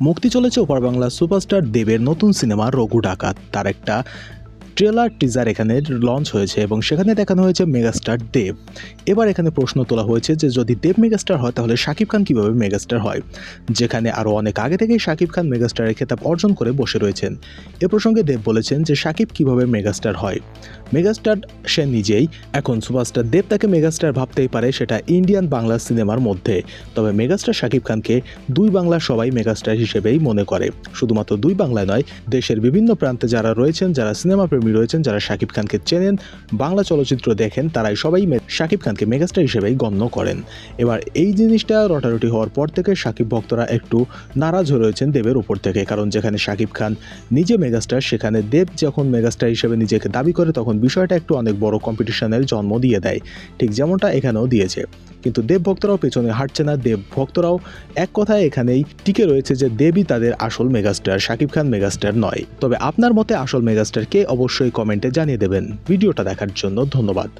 মুক্তি চলেছে ওপার বাংলা সুপারস্টার দেবের নতুন সিনেমা রঘু ডাকাত। তার একটা ট্রেলার, টিজার এখানে লঞ্চ হয়েছে এবং সেখানে দেখানো হয়েছে মেগাস্টার দেব। এবার এখানে প্রশ্ন তোলা হয়েছে যে যদি দেব মেগাস্টার হয়, তাহলে শাকিব খান কীভাবে মেগাস্টার হয়? যেখানে আরও অনেক আগে থেকেই শাকিব খান মেগাস্টারের খেতাব অর্জন করে বসে রয়েছেন। এ প্রসঙ্গে দেব বলেছেন যে শাকিব কীভাবে মেগাস্টার হয়? মেগাস্টার সে নিজেই, এখন সুপারস্টার দেব তাকে মেগাস্টার ভাবতেই পারে সেটা ইন্ডিয়ান বাংলা সিনেমার মধ্যে। তবে মেগাস্টার শাকিব খানকে দুই বাংলার সবাই মেগাস্টার হিসেবেই মনে করে। শুধুমাত্র দুই বাংলায় নয়, দেশের বিভিন্ন প্রান্তে যারা রয়েছেন, যারা সিনেমা প্রেমী রয়েছেন যারা শাকিব খানকে চেনেন, বাংলা চলচ্চিত্র দেখেন, তারাই সবাই শাকিব খানকে মেগাস্টার হিসেবেই গণ্য করেন। এবার এই জিনিসটা রটারটি হওয়ার পর থেকে শাকিব ভক্তরা একটু নারাজ হয়ে রয়েছেন দেবের উপর থেকে, কারণ যেখানে শাকিব খান নিজে মেগাস্টার, সেখানে দেব যখন মেগাস্টার হিসেবে নিজেকে দাবি করে, তখন বিষয়টা একটু অনেক বড় কম্পিটিশনের জন্ম দিয়ে দেয়। ঠিক যেমনটা এখানেও দিয়েছে। কিন্তু দেব ভক্তরাও পেছনে হাঁটছে না। দেব ভক্তরাও এক কথায় এখানেই টিকে রয়েছে যে দেবই তাদের আসল মেগাস্টার, শাকিব খান মেগাস্টার নয়। তবে আপনার মতে আসল মেগাস্টার কে? অবশ্যই কমেন্টে জানিয়ে দেবেন। ভিডিওটা দেখার জন্য ধন্যবাদ।